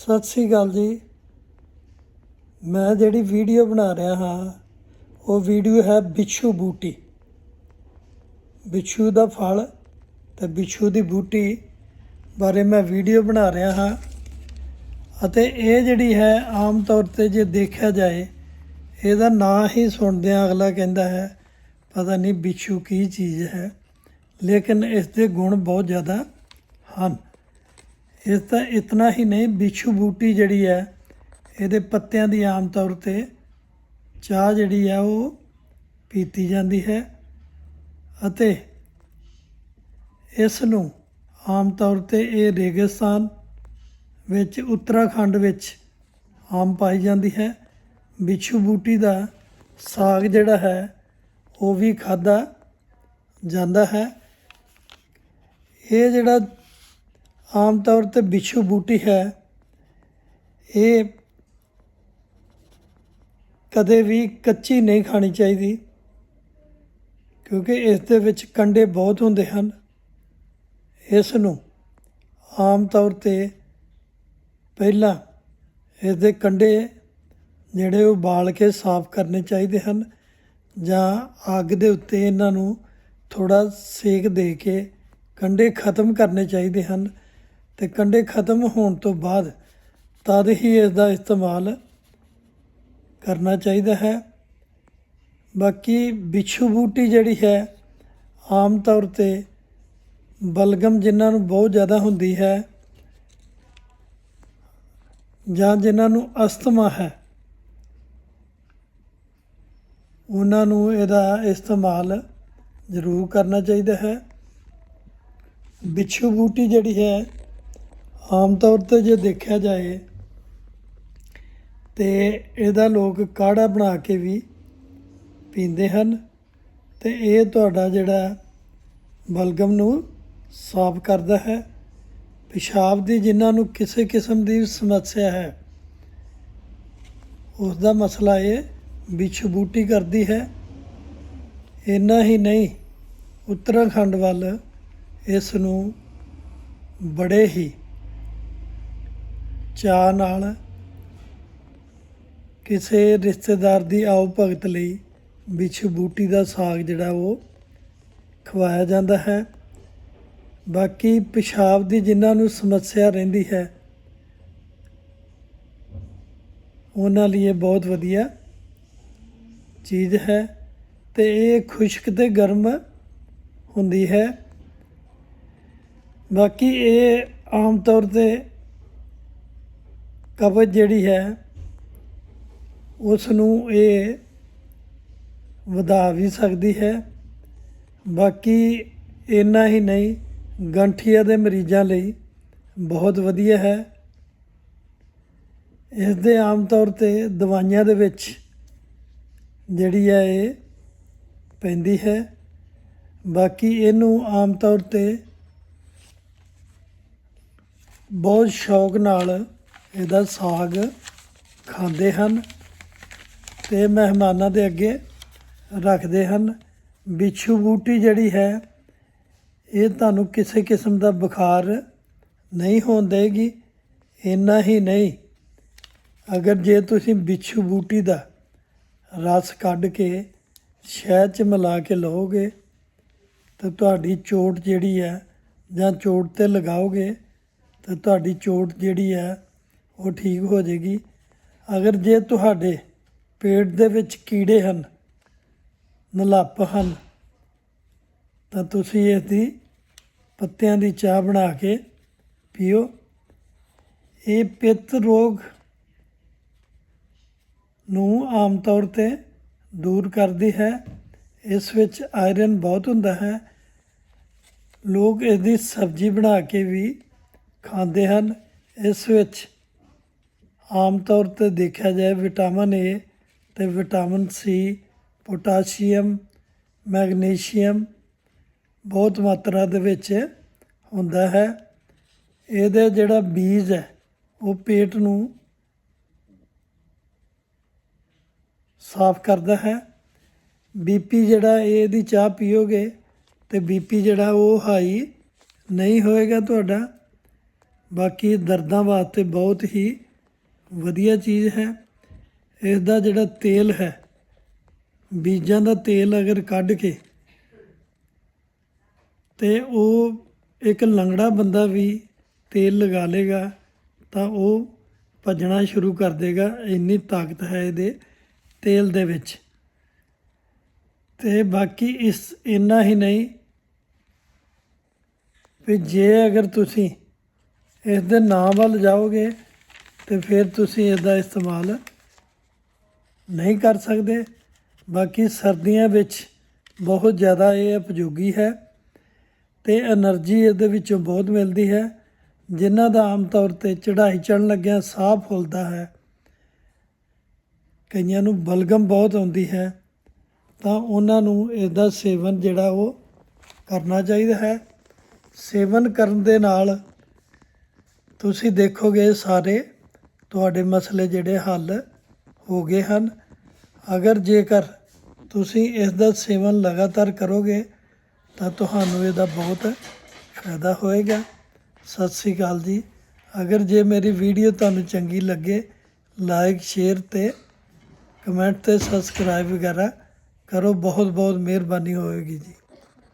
ਸਤਿ ਸ੍ਰੀ ਅਕਾਲ ਜੀ। ਮੈਂ ਜਿਹੜੀ ਵੀਡੀਓ ਬਣਾ ਰਿਹਾ ਹਾਂ, ਉਹ ਵੀਡੀਓ ਹੈ ਬਿੱਛੂ ਬੂਟੀ। ਬਿੱਛੂ ਦਾ ਫਲ ਤੇ ਬਿੱਛੂ ਦੀ ਬੂਟੀ ਬਾਰੇ ਮੈਂ ਵੀਡੀਓ ਬਣਾ ਰਿਹਾ ਹਾਂ ਅਤੇ ਇਹ ਜਿਹੜੀ ਹੈ, ਆਮ ਤੌਰ ਤੇ ਜੇ ਦੇਖਿਆ ਜਾਏ, ਇਹਦਾ ਨਾਂ ਹੀ ਸੁਣਦਿਆਂ ਅਗਲਾ ਕਹਿੰਦਾ ਹੈ, ਪਤਾ ਨਹੀਂ ਬਿੱਛੂ ਕੀ ਚੀਜ਼ ਹੈ, ਲੇਕਿਨ ਇਸ ਦੇ ਗੁਣ ਬਹੁਤ ਜ਼ਿਆਦਾ ਹਨ। ਇਸ ਤਾਂ ਇਤਨਾ ਹੀ ਨਹੀਂ, ਬਿੱਛੂ ਬੂਟੀ ਜਿਹੜੀ ਹੈ, ਇਹਦੇ ਪੱਤਿਆਂ ਦੀ ਆਮ ਤੌਰ ਤੇ ਚਾਹ ਜਿਹੜੀ ਹੈ ਉਹ ਪੀਤੀ ਜਾਂਦੀ ਹੈ ਅਤੇ ਇਸ ਨੂੰ ਆਮ ਤੌਰ ਤੇ ਇਹ ਰੇਗਿਸਤਾਨ ਵਿੱਚ, ਉੱਤਰਾਖੰਡ ਵਿੱਚ ਆਮ ਪਾਈ ਜਾਂਦੀ ਹੈ। ਬਿੱਛੂ ਬੂਟੀ ਦਾ ਸਾਗ ਜਿਹੜਾ ਹੈ, ਉਹ ਵੀ ਖਾਦਾ ਜਾਂਦਾ ਹੈ। ਇਹ ਜਿਹੜਾ ਆਮ ਤੌਰ ਤੇ ਬਿੱਛੂ ਬੂਟੀ ਹੈ। ਇਹ ਕਦੇ ਵੀ ਕੱਚੀ ਨਹੀਂ ਖਾਣੀ ਚਾਹੀਦੀ, ਕਿਉਂਕਿ ਇਸ ਦੇ ਵਿੱਚ ਕੰਡੇ ਬਹੁਤ ਹੁੰਦੇ ਹਨ। ਇਸ ਨੂੰ ਆਮ ਤੌਰ ਤੇ ਪਹਿਲਾਂ ਇਸ ਦੇ ਕੰਡੇ ਜਿਹੜੇ ਉਹ ਬਾਲ ਕੇ ਸਾਫ਼ ਕਰਨੇ ਚਾਹੀਦੇ ਹਨ ਜਾਂ ਅੱਗ ਦੇ ਉੱਤੇ ਇਹਨਾਂ ਨੂੰ ਥੋੜਾ ਸੇਕ ਦੇ ਕੇ ਕੰਡੇ ਖਤਮ ਕਰਨੇ ਚਾਹੀਦੇ ਹਨ। ਤੇ ਕੰਡੇ ਖਤਮ ਹੋਣ ਤੋਂ ਬਾਅਦ ਤਦ ਹੀ ਇਸ ਦਾ ਇਸਤੇਮਾਲ ਕਰਨਾ ਚਾਹੀਦਾ ਹੈ। ਬਾਕੀ ਬਿੱਛੂ ਬੂਟੀ ਜਿਹੜੀ ਹੈ, ਆਮ ਤੌਰ ਤੇ ਬਲਗਮ ਜਿਨ੍ਹਾਂ ਨੂੰ ਬਹੁਤ ਜ਼ਿਆਦਾ ਹੁੰਦੀ ਹੈ ਜਾਂ ਜਿਨ੍ਹਾਂ ਨੂੰ ਅਸਥਮਾ ਹੈ, ਉਹਨਾਂ ਨੂੰ ਇਹਦਾ ਇਸਤੇਮਾਲ ਜ਼ਰੂਰ ਕਰਨਾ ਚਾਹੀਦਾ ਹੈ। ਬਿੱਛੂ ਬੂਟੀ ਜਿਹੜੀ ਹੈ ਆਮ ਤੌਰ ਤੇ ਜੇ ਦੇਖਿਆ ਜਾਏ ਤੇ ਇਹਦਾ ਲੋਕ ਕਾੜਾ ਬਣਾ ਕੇ ਵੀ ਪੀਂਦੇ ਹਨ ਤੇ ਇਹ ਤੁਹਾਡਾ ਜਿਹੜਾ ਬਲਗਮ ਨੂੰ ਸਾਫ਼ ਕਰਦਾ ਹੈ, ਪਿਸ਼ਾਬ ਦੀ ਜਿਨ੍ਹਾਂ ਨੂੰ ਕਿਸੇ ਕਿਸਮ ਦੀ ਸਮੱਸਿਆ ਹੈ ਉਸ ਦਾ ਮਸਲਾ ਇਹ ਬਿੱਛੂ ਬੂਟੀ ਕਰਦੀ ਹੈ। ਇੰਨਾ ਹੀ ਨਹੀਂ, ਉੱਤਰਾਖੰਡ ਵੱਲ ਇਸ ਨੂੰ ਬੜੇ ਹੀ ਚਾਅ ਨਾਲ ਕਿਸੇ ਰਿਸ਼ਤੇਦਾਰ ਦੀ ਆਓ ਭਗਤ ਲਈ ਬਿੱਛੂ ਬੂਟੀ ਦਾ ਸਾਗ ਜਿਹੜਾ ਉਹ ਖਵਾਇਆ ਜਾਂਦਾ ਹੈ। ਬਾਕੀ ਪਿਸ਼ਾਬ ਦੀ ਜਿਨ੍ਹਾਂ ਨੂੰ ਸਮੱਸਿਆ ਰਹਿੰਦੀ ਹੈ, ਉਹਨਾਂ ਲਈ ਇਹ ਬਹੁਤ ਵਧੀਆ ਚੀਜ਼ ਹੈ ਤੇ ਇਹ ਖੁਸ਼ਕ ਤੇ ਗਰਮ ਹੁੰਦੀ ਹੈ। ਬਾਕੀ ਇਹ ਆਮ ਤੌਰ ਤੇ ਕਬਜ਼ ਜਿਹੜੀ ਹੈ ਉਸ ਨੂੰ ਇਹ ਵਧਾ ਵੀ ਸਕਦੀ ਹੈ। ਬਾਕੀ ਇੰਨਾ ਹੀ ਨਹੀਂ, ਗੰਠੀਆ ਦੇ ਮਰੀਜ਼ਾਂ ਲਈ ਬਹੁਤ ਵਧੀਆ ਹੈ। ਇਸ ਦੇ ਆਮ ਤੌਰ ਤੇ ਦਵਾਈਆਂ ਦੇ ਵਿੱਚ ਜਿਹੜੀ ਹੈ, ਇਹ ਪੈਂਦੀ ਹੈ। ਬਾਕੀ ਇਹਨੂੰ ਆਮ ਤੌਰ ਤੇ ਬਹੁਤ ਸ਼ੌਕ ਨਾਲ ਇਹਦਾ ਸਾਗ ਖਾਂਦੇ ਹਨ ਤੇ ਮਹਿਮਾਨਾਂ ਦੇ ਅੱਗੇ ਰੱਖਦੇ ਹਨ। ਬਿੱਛੂ ਬੂਟੀ ਜਿਹੜੀ ਹੈ, ਇਹ ਤੁਹਾਨੂੰ ਕਿਸੇ ਕਿਸਮ ਦਾ ਬੁਖਾਰ ਨਹੀਂ ਹੋਣ ਦੇਗੀ ਇੰਨਾ ਹੀ ਨਹੀਂ। ਅਗਰ ਜੇ ਤੁਸੀਂ ਬਿੱਛੂ ਬੂਟੀ ਦਾ ਰਸ ਕੱਢ ਕੇ ਸ਼ਹਿਦ ਚ ਮਿਲਾ ਕੇ ਲਓਗੇ, ਤਾਂ ਤੁਹਾਡੀ ਚੋਟ ਜਿਹੜੀ ਹੈ ਜਾਂ ਚੋਟ ਤੇ ਲਗਾਓਗੇ, ਤਾਂ ਤੁਹਾਡੀ ਚੋਟ ਜਿਹੜੀ ਹੈ ਉਹ ਠੀਕ ਹੋ ਜਾਏਗੀ। ਅਗਰ ਜੇ ਤੁਹਾਡੇ ਪੇਟ ਦੇ ਵਿੱਚ ਕੀੜੇ ਹਨ, ਨਲੱਪ ਹਨ, ਤਾਂ ਤੁਸੀਂ ਇਸ ਦੀ ਪੱਤਿਆਂ ਦੀ ਚਾਹ ਬਣਾ ਕੇ ਪੀਓ। ਇਹ ਪਿੱਤ ਰੋਗ ਨੂੰ ਆਮ ਤੌਰ ਤੇ ਦੂਰ ਕਰਦੀ ਹੈ। ਇਸ ਵਿੱਚ ਆਇਰਨ ਬਹੁਤ ਹੁੰਦਾ ਹੈ। ਲੋਕ ਇਸ ਦੀ ਸਬਜ਼ੀ ਬਣਾ ਕੇ ਵੀ ਖਾਂਦੇ ਹਨ। ਇਸ ਵਿੱਚ ਆਮ ਤੌਰ ਤੇ ਦੇਖਿਆ ਜਾਏ ਵਿਟਾਮਿਨ ਏ ਤੇ ਵਿਟਾਮਿਨ ਸੀ ਪੋਟਾਸ਼ੀਅਮ, ਮੈਗਨੀਸ਼ੀਅਮ ਬਹੁਤ ਮਾਤਰਾ ਦੇ ਵਿੱਚ ਹੁੰਦਾ ਹੈ। ਇਹਦੇ ਜਿਹੜਾ ਬੀਜ ਹੈ, ਉਹ ਪੇਟ ਨੂੰ ਸਾਫ਼ ਕਰਦਾ ਹੈ। ਬੀਪੀ ਜਿਹੜਾ ਇਹ ਇਹਦੀ ਚਾਹ ਪੀਓਗੇ ਤੇ ਬੀਪੀ ਜਿਹੜਾ ਉਹ ਹਾਈ ਨਹੀਂ ਹੋਏਗਾ ਤੁਹਾਡਾ। ਬਾਕੀ ਦਰਦਾਂ ਵਾਸਤੇ ਬਹੁਤ ਹੀ ਵਧੀਆ ਚੀਜ਼ ਹੈ। ਇਸ ਦਾ ਜਿਹੜਾ ਤੇਲ ਹੈ, ਬੀਜਾਂ ਦਾ ਤੇਲ ਅਗਰ ਕੱਢ ਕੇ ਤੇ ਉਹ ਇੱਕ ਲੰਗੜਾ ਬੰਦਾ ਵੀ ਤੇਲ ਲਗਾ ਲੇਗਾ ਤਾਂ ਉਹ ਭੱਜਣਾ ਸ਼ੁਰੂ ਕਰ ਦੇਗਾ ਇੰਨੀ ਤਾਕਤ ਹੈ ਇਹਦੇ ਤੇਲ ਦੇ ਵਿੱਚ। ਤੇ ਬਾਕੀ ਇਸ ਇੰਨਾ ਹੀ ਨਹੀਂ ਵੀ ਜੇ ਅਗਰ ਤੁਸੀਂ ਇਸ ਦੇ ਨਾਂ ਵੱਲ ਜਾਓਗੇ ਤੇ ਫਿਰ ਤੁਸੀਂ ਇਹਦਾ ਇਸਤੇਮਾਲ ਨਹੀਂ ਕਰ ਸਕਦੇ। ਬਾਕੀ ਸਰਦੀਆਂ ਵਿੱਚ ਬਹੁਤ ਜ਼ਿਆਦਾ ਇਹ ਉਪਯੋਗੀ ਹੈ ਤੇ એનર્ਜੀ ਇਹਦੇ ਵਿੱਚੋਂ ਬਹੁਤ ਮਿਲਦੀ ਹੈ, ਜਿਨ੍ਹਾਂ ਦਾ ਆਮ ਤੌਰ ਤੇ ਚੜ੍ਹਾਈ ਚੜਨ ਲੱਗਿਆ ਸਾਫ਼ ਫੁੱਲਦਾ ਹੈ। ਕਈਆਂ ਨੂੰ ਬਲਗਮ ਬਹੁਤ ਆਉਂਦੀ ਹੈ, ਤਾਂ ਉਹਨਾਂ ਨੂੰ ਇਹਦਾ ਸੇਵਨ ਜਿਹੜਾ ਉਹ ਕਰਨਾ ਚਾਹੀਦਾ ਹੈ। ਸੇਵਨ ਕਰਨ ਦੇ ਨਾਲ ਤੁਸੀਂ ਦੇਖੋਗੇ ਸਾਰੇ ਤੁਹਾਡੇ ਮਸਲੇ ਜਿਹੜੇ ਹੱਲ ਹੋ ਗਏ ਹਨ। ਅਗਰ ਜੇਕਰ ਤੁਸੀਂ ਇਸ ਦਾ ਸੇਵਨ ਲਗਾਤਾਰ ਕਰੋਗੇ, ਤਾਂ ਤੁਹਾਨੂੰ ਇਹਦਾ ਬਹੁਤ ਫਾਇਦਾ ਹੋਏਗਾ। ਸਤਿ ਸ੍ਰੀ ਅਕਾਲ ਜੀ। ਅਗਰ ਜੇ ਮੇਰੀ ਵੀਡੀਓ ਤੁਹਾਨੂੰ ਚੰਗੀ ਲੱਗੇ, ਲਾਈਕ, ਸ਼ੇਅਰ ਤੇ ਕਮੈਂਟ ਤੇ ਸਬਸਕ੍ਰਾਈਬ ਵਗੈਰਾ ਕਰੋ। ਬਹੁਤ ਬਹੁਤ ਮਿਹਰਬਾਨੀ ਹੋਵੇਗੀ ਜੀ।